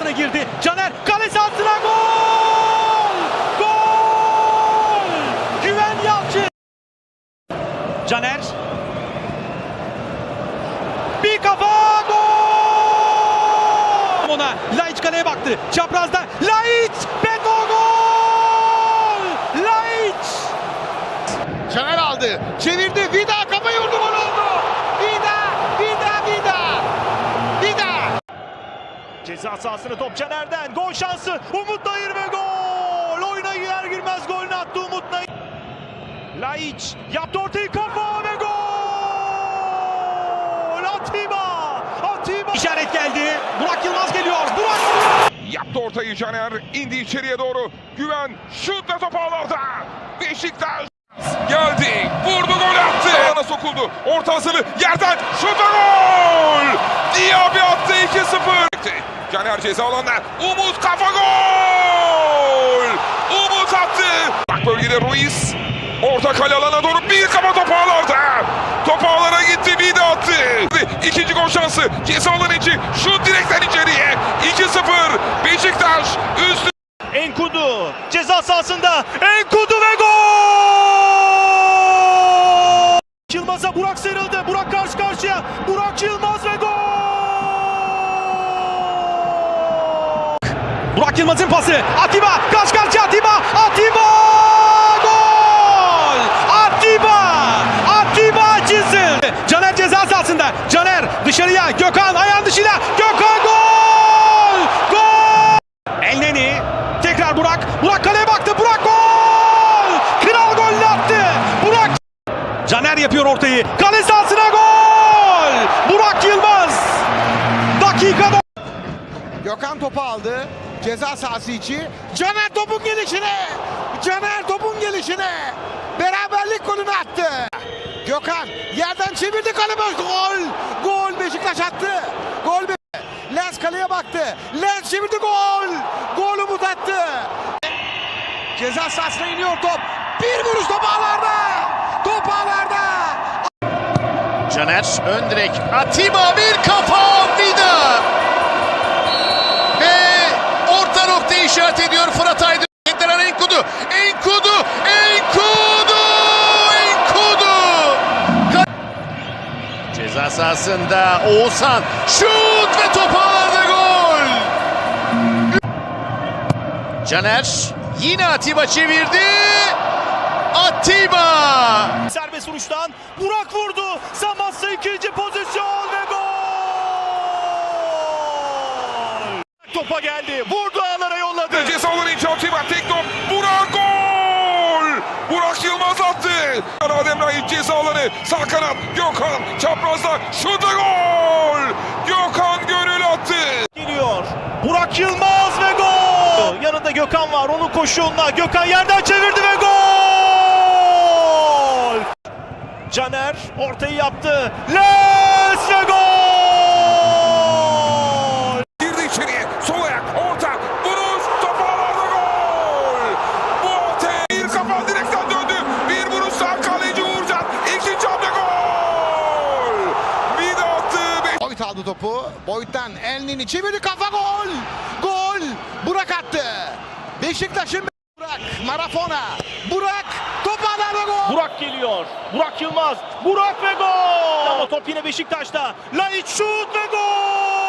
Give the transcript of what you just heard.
sahasına girdi. Caner kale sahasına gol! Gol! Güven Yalçın. Caner. Bir kafa gol! Ona Laiç kaleye baktı. Çaprazda Laiç! Beto gol! Laiç! Caner aldı. Çevirdi. Vida kafayı vurdu gol oldu. Vida, Vida, Vida. Vida. Ceza sahasına top Caner'den. Gol şansı. Umut Nayır ve gol. Oyuna girer girmez golünü attı Umut Nayır. Laiç yaptı ortayı kafa ve gol. Atiba. Atiba. İşaret geldi. Burak Yılmaz geliyor. Burak Yaptı ortayı Caner. indi içeriye doğru. Güven şut ve top ağlarda. Beşiktaş geldi. Vurdu gol attı. Alana sokuldu. Ortasını yerden şut ve gol. Diaby attı 2-0. Caner ceza alanda. Umut kafa gol. Umut attı. Bak bölgede Ruiz. Orta kale alana doğru bir kafa top ağlarda. Top ağlara gitti bir de attı. İkinci gol şansı. Ceza alanı içi. Şut direkten içeriye. 2-0. Beşiktaş üstü. Enkudu ceza sahasında Enkudu ve gol! Yılmaz'a Burak sıyrıldı. Burak karşı karşıya. Burak Yılmaz ve gol! Burak Yılmaz'ın pası. Atiba karşı karşıya Atiba. Atiba! Gol! Atiba! Atiba çizdi. Caner ceza sahasında. Caner dışarıya. Gökhan ayağın dışıyla. Gökhan gol! Gol! Elneni tekrar Burak. Burak kaleye baktı. Burak gol! Kral golünü attı. Burak Caner yapıyor ortayı. Kale sahasına gol! Burak Yılmaz. Dakika Gökhan topu aldı. Ceza sahası içi. Caner topun gelişine. Caner topun gelişine. Beraberlik golünü attı. Gökhan yerden çevirdi kale boş. Gol. Gol Beşiktaş attı. Gol Be- Lens kaleye baktı. Lens çevirdi gol. Gol Umut attı. Ceza sahasına iniyor top. Bir vuruş top ağlarda. Top ağlarda. Caner ön direk Atiba bir kafa Vida ve orta işaret ediyor Fırat Aydın. Yeniden Enkudu Enkudu Enkudu Enkudu Ceza sahasında Oğuzhan şut ve top ağlarda gol. Caner yine Atiba çevirdi. Atiba Serbest vuruştan Burak vurdu. Samassa ikinci pozisyon ve Sağ kanat. Gökhan çaprazda. Şut ve gol. Gökhan gönül attı. Geliyor. Burak Yılmaz ve gol! Yanında Gökhan var. Onun koşuğunda. Gökhan yerden çevirdi ve gol! Caner ortayı yaptı. Les ve gol! Aldı topu. Boyut'tan Elnini çevirdi kafa gol. Gol. Burak attı. Beşiktaş'ın Burak Marafona. Burak top ağlarda gol. Burak geliyor. Burak Yılmaz. Burak ve gol! Ama top yine Beşiktaş'ta. Laiç şut ve gol!